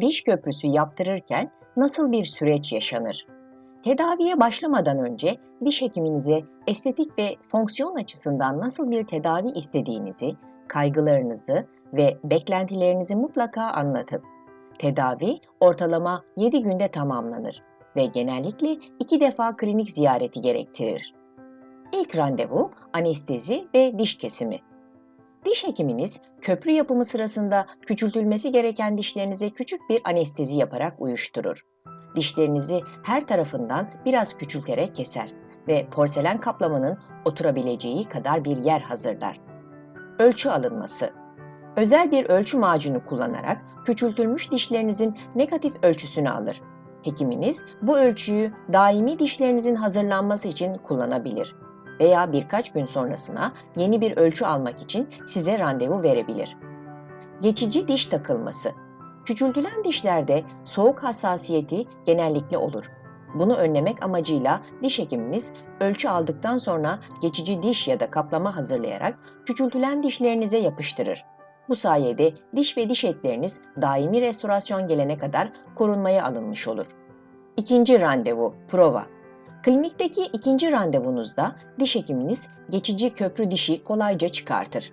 Diş köprüsü yaptırırken nasıl bir süreç yaşanır? Tedaviye başlamadan önce diş hekiminize estetik ve fonksiyon açısından nasıl bir tedavi istediğinizi, kaygılarınızı ve beklentilerinizi mutlaka anlatın. Tedavi ortalama 7 günde tamamlanır ve genellikle 2 defa klinik ziyareti gerektirir. İlk randevu anestezi ve diş kesimi. Diş hekiminiz köprü yapımı sırasında küçültülmesi gereken dişlerinize küçük bir anestezi yaparak uyuşturur. Dişlerinizi her tarafından biraz küçülterek keser ve porselen kaplamanın oturabileceği kadar bir yer hazırlar. Ölçü alınması. Özel bir ölçü macunu kullanarak küçültülmüş dişlerinizin negatif ölçüsünü alır. Hekiminiz bu ölçüyü daimi dişlerinizin hazırlanması için kullanabilir veya birkaç gün sonrasına yeni bir ölçü almak için size randevu verebilir. Geçici diş takılması. Küçültülen dişlerde soğuk hassasiyeti genellikle olur. Bunu önlemek amacıyla diş hekiminiz ölçü aldıktan sonra geçici diş ya da kaplama hazırlayarak küçültülen dişlerinize yapıştırır. Bu sayede diş ve diş etleriniz daimi restorasyon gelene kadar korunmaya alınmış olur. İkinci randevu, prova. Klinikteki ikinci randevunuzda diş hekiminiz geçici köprü dişi kolayca çıkartır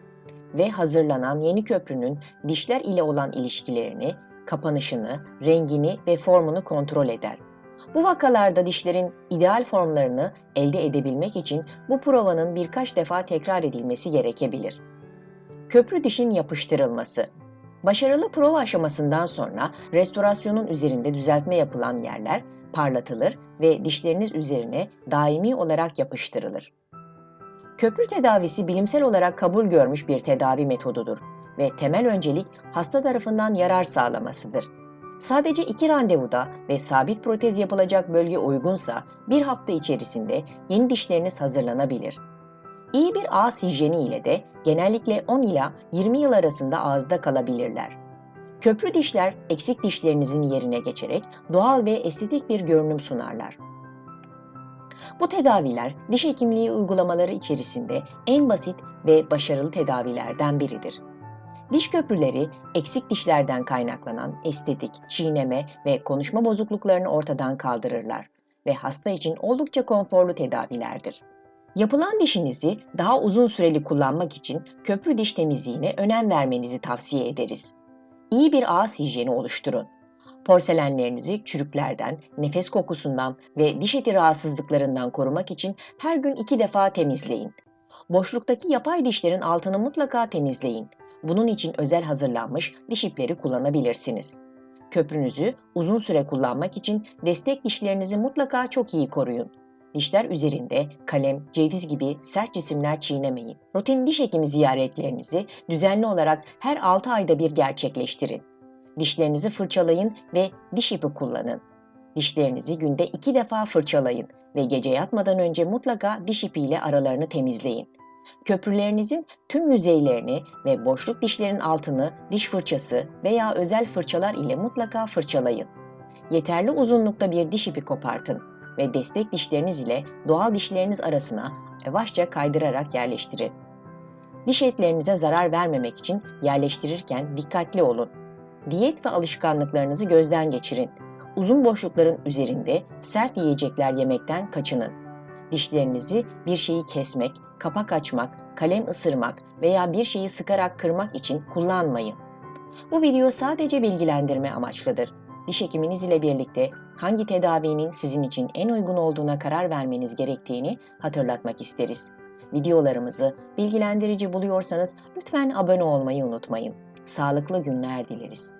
ve hazırlanan yeni köprünün dişler ile olan ilişkilerini, kapanışını, rengini ve formunu kontrol eder. Bu vakalarda dişlerin ideal formlarını elde edebilmek için bu provanın birkaç defa tekrar edilmesi gerekebilir. Köprü dişin yapıştırılması Başarılı prova aşamasından sonra restorasyonun üzerinde düzeltme yapılan yerler parlatılır ve dişleriniz üzerine daimi olarak yapıştırılır. Köprü tedavisi bilimsel olarak kabul görmüş bir tedavi metodudur ve temel öncelik hasta tarafından yarar sağlamasıdır. Sadece iki randevuda ve sabit protez yapılacak bölge uygunsa bir hafta içerisinde yeni dişleriniz hazırlanabilir. İyi bir ağız hijyeni ile de genellikle 10 ila 20 yıl arasında ağızda kalabilirler. Köprü dişler eksik dişlerinizin yerine geçerek doğal ve estetik bir görünüm sunarlar. Bu tedaviler diş hekimliği uygulamaları içerisinde en basit ve başarılı tedavilerden biridir. Diş köprüleri eksik dişlerden kaynaklanan estetik, çiğneme ve konuşma bozukluklarını ortadan kaldırırlar ve hasta için oldukça konforlu tedavilerdir. Yapılan dişinizi daha uzun süreli kullanmak için köprü diş temizliğine önem vermenizi tavsiye ederiz. İyi bir ağız hijyeni oluşturun. Porselenlerinizi çürüklerden, nefes kokusundan ve diş eti rahatsızlıklarından korumak için her gün iki defa temizleyin. Boşluktaki yapay dişlerin altını mutlaka temizleyin. Bunun için özel hazırlanmış diş ipleri kullanabilirsiniz. Köprünüzü uzun süre kullanmak için destek dişlerinizi mutlaka çok iyi koruyun. Dişler üzerinde kalem, ceviz gibi sert cisimler çiğnemeyin. Rutin diş hekimi ziyaretlerinizi düzenli olarak her 6 ayda bir gerçekleştirin. Dişlerinizi fırçalayın ve diş ipi kullanın. Dişlerinizi günde 2 defa fırçalayın ve gece yatmadan önce mutlaka diş ipiyle aralarını temizleyin. Köprülerinizin tüm yüzeylerini ve boşluk dişlerin altını diş fırçası veya özel fırçalar ile mutlaka fırçalayın. Yeterli uzunlukta bir diş ipi kopartın ve destek dişleriniz ile doğal dişleriniz arasına yavaşça kaydırarak yerleştirin. Diş etlerinize zarar vermemek için yerleştirirken dikkatli olun. Diyet ve alışkanlıklarınızı gözden geçirin. Uzun boşlukların üzerinde sert yiyecekler yemekten kaçının. Dişlerinizi bir şeyi kesmek, kapak açmak, kalem ısırmak veya bir şeyi sıkarak kırmak için kullanmayın. Bu video sadece bilgilendirme amaçlıdır. Diş hekiminiz ile birlikte hangi tedavinin sizin için en uygun olduğuna karar vermeniz gerektiğini hatırlatmak isteriz. Videolarımızı bilgilendirici buluyorsanız lütfen abone olmayı unutmayın. Sağlıklı günler dileriz.